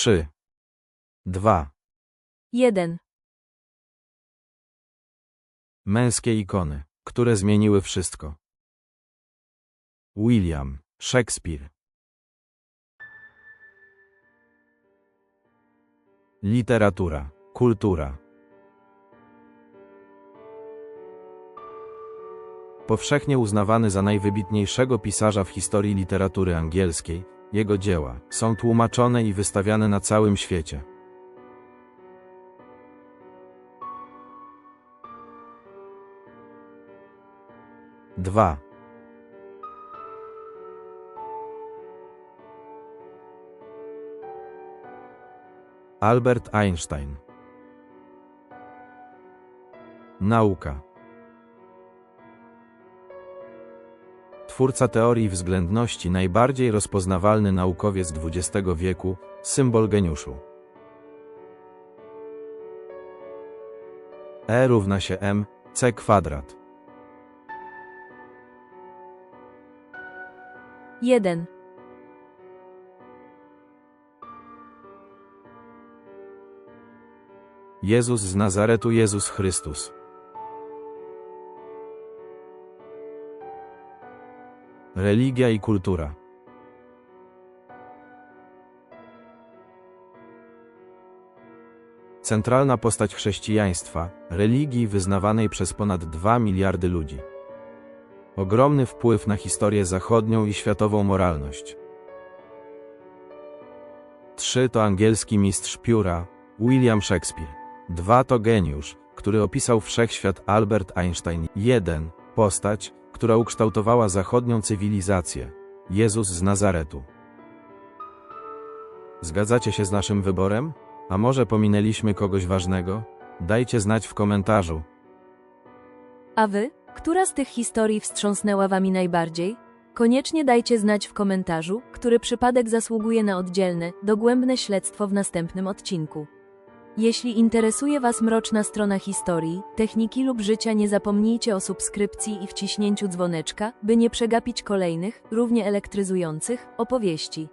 3, 2. jeden, Męskie ikony, które zmieniły wszystko. William Shakespeare. Literatura, kultura. Powszechnie uznawany za najwybitniejszego pisarza w historii literatury angielskiej, jego dzieła są tłumaczone i wystawiane na całym świecie. Dwa. Albert Einstein. Nauka. Twórca teorii względności, najbardziej rozpoznawalny naukowiec XX wieku, symbol geniuszu. E równa się m, c kwadrat. jeden, Jezus z Nazaretu, Jezus Chrystus. Religia i kultura. Centralna postać chrześcijaństwa, religii wyznawanej przez ponad 2 miliardy ludzi. Ogromny wpływ na historię zachodnią i światową moralność. 3 to angielski mistrz pióra, William Shakespeare. 2 to geniusz, który opisał wszechświat Albert Einstein. 1 postać, która ukształtowała zachodnią cywilizację. Jezus z Nazaretu. Zgadzacie się z naszym wyborem? A może pominęliśmy kogoś ważnego? Dajcie znać w komentarzu. a wy? Która z tych historii wstrząsnęła wami najbardziej? Koniecznie dajcie znać w komentarzu, który przypadek zasługuje na oddzielne, dogłębne śledztwo w następnym odcinku. Jeśli interesuje Was mroczna strona historii, techniki lub życia, nie zapomnijcie o subskrypcji i wciśnięciu dzwoneczka, by nie przegapić kolejnych, równie elektryzujących opowieści.